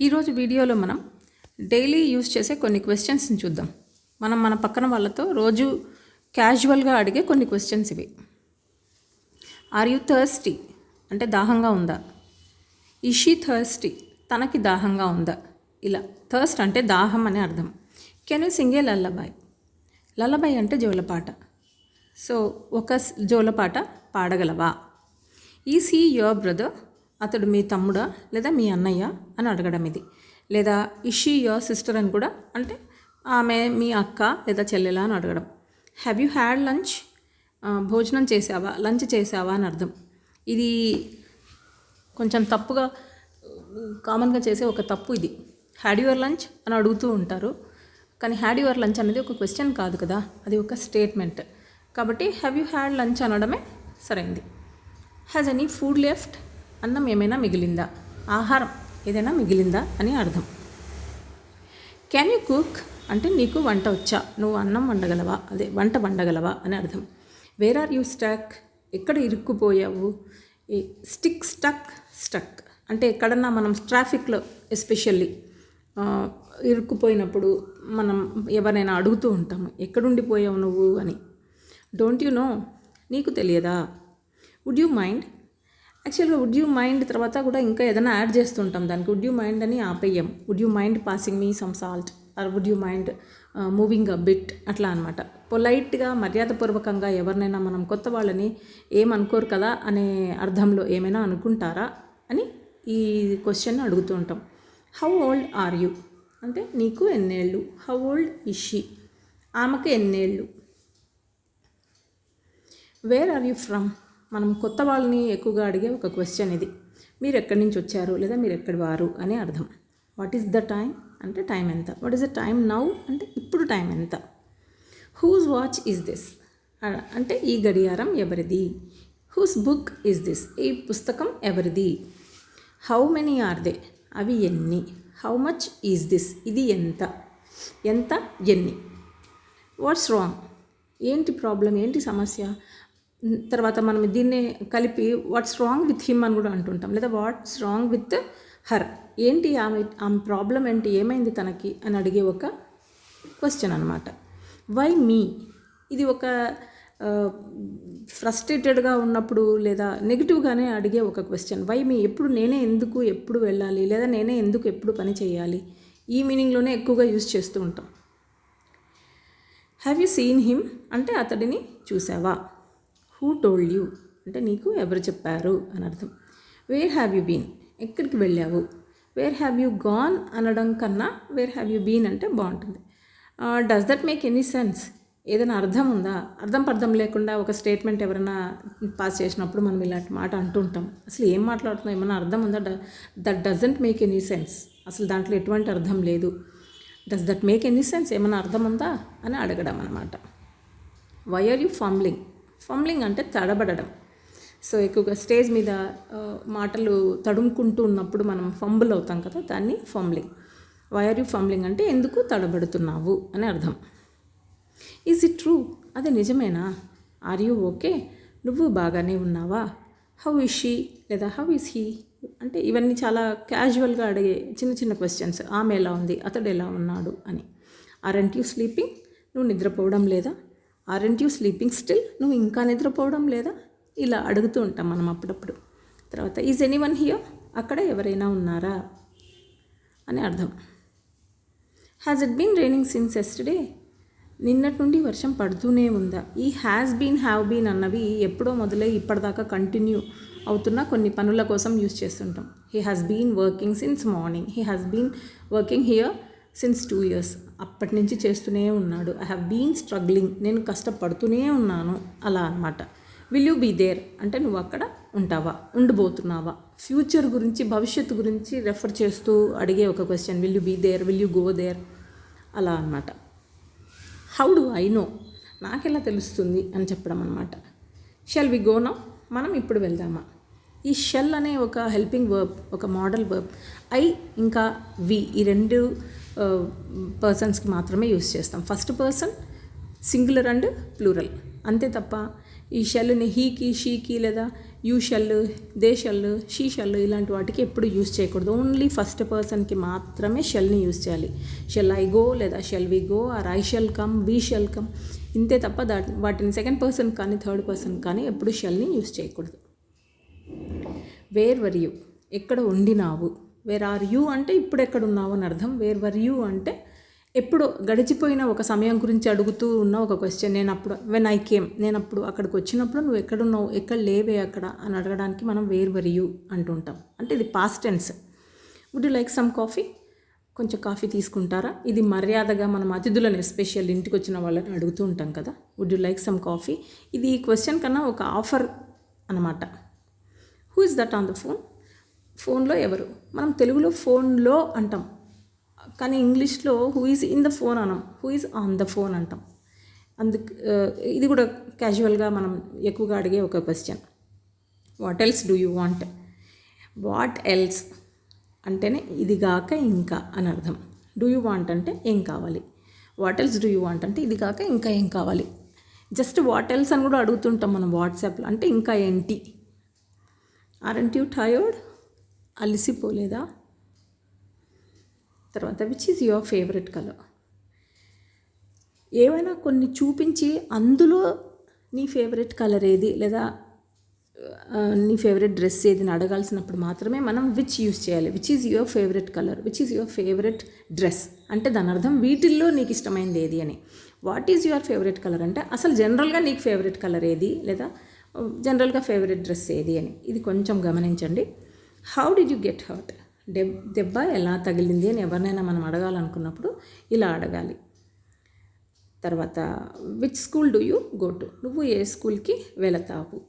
ఈరోజు వీడియోలో మనం డైలీ యూజ్ చేసే కొన్ని క్వశ్చన్స్ని చూద్దాం. మనం మన పక్కన వాళ్ళతో రోజు క్యాజువల్గా అడిగే కొన్ని క్వశ్చన్స్ ఇవి. ఆర్ యూ థర్స్టీ అంటే దాహంగా ఉందా? ఇషీ థర్స్టీ తనకి దాహంగా ఉందా? ఇలా థర్స్ట్ అంటే దాహం అని అర్థం. కెన్ యూ సింగే లల్లబాయ్ లల్లబాయ్ అంటే జోలపాట. సో ఒక జోలపాట పాడగలవా? ఈ సీ యువర్ బ్రదర్ అతడు మీ తమ్ముడా లేదా మీ అన్నయ్య అని అడగడం ఇది. లేదా ఇషీ యువర్ సిస్టర్ అని కూడా అంటే ఆమె మీ అక్క లేదా చెల్లెలా అని అడగడం. హ్యావ్ యూ హ్యాడ్ లంచ్ భోజనం చేసావా లంచ్ చేసావా అని అర్థం. ఇది కొంచెం తప్పుగా కామన్గా చేసే ఒక తప్పు ఇది. హ్యాడ్ యువర్ లంచ్ అని అడుగుతూ ఉంటారు. కానీ హ్యాడ్ యువర్ లంచ్ అనేది ఒక క్వశ్చన్ కాదు కదా. అది ఒక స్టేట్మెంట్ కాబట్టి హ్యావ్ యూ హ్యాడ్ లంచ్ అనడమే సరైంది. హ్యాజ్ ఎనీ ఫుడ్ లెఫ్ట్ అన్నం ఏమైనా మిగిలిందా? ఆహారం ఏదైనా మిగిలిందా అని అర్థం. క్యాన్ యూ కుక్ అంటే నీకు వంట వచ్చా? నువ్వు అన్నం వండగలవా? అదే వంట వండగలవా అని అర్థం. వేర్ ఆర్ యూ స్టక్ ఎక్కడ ఇరుక్కుపోయావు? స్టిక్ స్టక్ స్టక్ అంటే ఎక్కడన్నా మనం ట్రాఫిక్లో ఎస్పెషల్లీ ఇరుక్కుపోయినప్పుడు మనం ఎవరైనా అడుగుతూ ఉంటాము ఎక్కడుండిపోయావు నువ్వు? అని. డోంట్ యు నో నీకు తెలియదా? వుడ్ యూ మైండ్ యాక్చువల్గా వుడ్ యూ మైండ్ తర్వాత కూడా ఇంకా ఏదైనా యాడ్ చేస్తుంటాం దానికి. వుడ్ యూ మైండ్ అని ఆపేయం would you mind passing me some salt or would you mind moving a bit అట్లా అనమాట పొలైట్గా మర్యాదపూర్వకంగా ఎవరినైనా మనం కొత్త వాళ్ళని ఏమనుకోరు కదా అనే అర్థంలో ఏమైనా అనుకుంటారా అని ఈ క్వశ్చన్ అడుగుతూ ఉంటాం. హౌ ఓల్డ్ ఆర్ యూ అంటే నీకు ఎన్నేళ్ళు? హౌ ఓల్డ్ ఇషి ఆమెకు ఎన్నేళ్ళు? వేర్ ఆర్ యూ ఫ్రమ్ మనం కొత్త వాళ్ళని ఎక్కువగా అడిగే ఒక క్వశ్చన్ ఇది. మీరు ఎక్కడి నుంచి వచ్చారు? లేదా మీరు ఎక్కడి వారు? అని అర్థం. వాట్ ఈస్ ద టైం అంటే టైం ఎంత? What is the time now అంటే ఇప్పుడు టైం ఎంత? హూస్ వాచ్ ఈజ్ దిస్ అంటే ఈ గడియారం ఎవరిది? హూస్ బుక్ ఈజ్ దిస్ ఈ పుస్తకం ఎవరిది? హౌ మెనీ ఆర్ దే అవి ఎన్ని? హౌ మచ్ ఈజ్ దిస్ ఇది ఎంత? ఎంత? ఎన్ని? వాట్స్ రాంగ్ ఏంటి ప్రాబ్లం ఏంటి సమస్య? తర్వాత మనం దీన్నే కలిపి వాట్స్ రాంగ్ విత్ హిమ్ అని కూడా అంటుంటాం. లేదా వాట్స్ రాంగ్ విత్ హర్ ఏంటి ఆమె ఆమె ప్రాబ్లం ఏంటి? ఏమైంది తనకి? అని అడిగే ఒక క్వశ్చన్ అనమాట వై మీ ఇది ఒక ఫ్రస్ట్రేటెడ్గా ఉన్నప్పుడు లేదా నెగిటివ్గానే అడిగే ఒక క్వశ్చన్ వై మీ ఎప్పుడు నేనే ఎందుకు ఎప్పుడు వెళ్ళాలి? లేదా నేనే ఎందుకు ఎప్పుడు పని చేయాలి? ఈ మీనింగ్లోనే ఎక్కువగా యూజ్ చేస్తూ ఉంటాం. హ్యావ్ యూ సీన్ హిమ్ అంటే అతడిని చూసావా? హూ టోల్డ్ యూ అంటే నీకు ఎవరు చెప్పారు అని అర్థం. వేర్ హ్యావ్ యూ బీన్ ఎక్కడికి వెళ్ళావు? వేర్ హ్యావ్ యూ గాన్ అనడం కన్నా వేర్ హ్యావ్ యూ బీన్ అంటే బాగుంటుంది. Does that make any sense ఏదైనా అర్థం ఉందా? అర్థం పర్థం లేకుండా ఒక స్టేట్మెంట్ ఎవరైనా పాస్ చేసినప్పుడు మనం ఇలాంటి మాట అంటుంటాం అసలు ఏం మాట్లాడుతున్నాం? ఏమైనా అర్థం ఉందా? That doesn't make any sense అసలు దాంట్లో ఎటువంటి అర్థం లేదు. Does that make any sense ఏమైనా అర్థం ఉందా? అని అడగడం అనమాట why are you fumbling fumbling అంటే తడబడడం. సో ఎక్కువగా స్టేజ్ మీద మాటలు తడుముకుంటూ ఉన్నప్పుడు మనం ఫంబుల్ అవుతాం కదా దాన్ని fumbling. Why are you fumbling అంటే ఎందుకు తడబడుతున్నావు అని అర్థం. ఈజ్ ఇట్ ట్రూ అది నిజమేనా? ఆర్ యూ ఓకే నువ్వు బాగానే ఉన్నావా? హౌ ఇస్ షీ లేదా హౌ ఇస్ హీ అంటే ఇవన్నీ చాలా క్యాజువల్గా అడిగే చిన్న చిన్న క్వశ్చన్స్ ఆమె ఎలా ఉంది? అతడు ఎలా ఉన్నాడు? అని. ఆర్ అంట్ యూ స్లీపింగ్ నువ్వు నిద్రపోవడం లేదా? ఆర్ఎంట్ యూ స్లీపింగ్ స్టిల్ నువ్వు ఇంకా నిద్రపోవడం లేదా? ఇలా అడుగుతూ ఉంటాం మనం అప్పుడప్పుడు. తర్వాత ఈజ్ ఎనీ వన్ హియర్ అక్కడ ఎవరైనా ఉన్నారా? అని అర్థం. Has it been raining since yesterday నిన్నటి నుండి వర్షం పడుతూనే ఉందా? ఈ హ్యాస్ బీన్ హ్యావ్ బీన్ అన్నవి ఎప్పుడో మొదలై ఇప్పటిదాకా కంటిన్యూ అవుతున్న కొన్ని పనుల కోసం యూజ్ చేస్తుంటాం. He has been working since morning he has been working here since two years అప్పటి నుంచి చేస్తూనే ఉన్నాడు. ఐ హ్యావ్ బీన్ స్ట్రగ్లింగ్ నేను కష్టపడుతూనే ఉన్నాను. అలా అనమాట విల్ యూ బీ దేర్ అంటే నువ్వు అక్కడ ఉంటావా? ఉండిపోతున్నావా ఫ్యూచర్ గురించి భవిష్యత్తు గురించి రెఫర్ చేస్తూ అడిగే ఒక question will you be there will you go there అలా అనమాట హౌ డు ఐ నో నాకెలా తెలుస్తుంది అని చెప్పడం అనమాట షెల్ వి గో నౌ మనం ఇప్పుడు వెళ్దామా? ఈ షెల్ అనే ఒక హెల్పింగ్ వర్బ్ ఒక మోడల్ వర్బ్ ఐ ఇంకా వి ఈ రెండు పర్సన్స్కి మాత్రమే యూస్ చేస్తాం. First person singular and plural అంతే తప్ప ఈ షెల్ని హీకి షీకి లేదా you shall they shall she shall ఇలాంటి వాటికి ఎప్పుడు యూస్ చేయకూడదు. ఓన్లీ ఫస్ట్ పర్సన్కి మాత్రమే షెల్ని యూస్ చేయాలి. షెల్ ఐ గో లేదా shall we go or I shall come we shall come ఇంతే తప్ప దాట్ వాటిని సెకండ్ పర్సన్ కానీ థర్డ్ పర్సన్ కానీ ఎప్పుడు షెల్ని యూస్ చేయకూడదు. వేర్ వర్ యూ ఎక్కడ ఉండినావు? వేర్ ఆర్ యూ అంటే ఇప్పుడు ఎక్కడ ఉన్నావు అని అర్థం. వేర్ వర్ యూ అంటే ఎప్పుడు గడిచిపోయిన ఒక సమయం గురించి అడుగుతూ ఉన్న ఒక క్వశ్చన్ నేను అప్పుడు వెన్ ఐ కేమ్ నేను అప్పుడు అక్కడికి వచ్చినప్పుడు నువ్వు ఎక్కడున్నావు ఎక్కడ లేవే అక్కడ అని అడగడానికి మనం వేర్ వర్ యూ అంటుంటాం అంటే ఇది past tense would you like some coffee కొంచెం కాఫీ తీసుకుంటారా? ఇది మర్యాదగా మనం అతిథులను ఎస్పెషల్ ఇంటికి వచ్చిన వాళ్ళని అడుగుతూ ఉంటాం కదా. Would you like some coffee ఇది ఈ క్వశ్చన్ కన్నా ఒక ఆఫర్ అనమాట who is that on the phone ఫోన్లో ఎవరు? మనం తెలుగులో ఫోన్లో అంటాం. కానీ ఇంగ్లీష్లో who is in the phone అనం who is on the phone అంటాం. అందుకు ఇది కూడా క్యాజువల్గా మనం ఎక్కువగా అడిగే ఒక question what else do you want what else అంటేనే ఇది కాక ఇంకా అని అర్థం. డూ యూ వాంట్ అంటే ఏం కావాలి? What else do you want అంటే ఇది కాక ఇంకా ఏం కావాలి? జస్ట్ వాట్ ఎల్స్ అని కూడా అడుగుతుంటాం మనం వాట్సాప్లో అంటే ఇంకా ఏంటి? ఆర్ఎంట్ యూ టయర్డ్ అలిసిపోలేదా? తర్వాత which is your favourite colour ఏమైనా కొన్ని చూపించి అందులో నీ ఫేవరెట్ కలర్ ఏది? లేదా నీ ఫేవరెట్ డ్రెస్ ఏది అడగాల్సినప్పుడు మాత్రమే మనం విచ్ యూస్ చేయాలి. Which is your favourite colour which is your favourite dress అంటే దాని అర్థం వీటిల్లో నీకు ఇష్టమైనది ఏది అని. What is your favourite colour అంటే అసలు జనరల్గా నీకు ఫేవరెట్ కలర్ ఏది? లేదా జనరల్గా ఫేవరెట్ డ్రెస్ ఏది అని. ఇది కొంచెం గమనించండి. How did you get hurt దెబ్ దెబ్బ ఎలా తగిలింది అని ఎవరినైనా మనం అడగాలనుకున్నప్పుడు ఇలా అడగాలి. తర్వాత which school do you go to నువ్వు ఏ స్కూల్కి వెళతావు?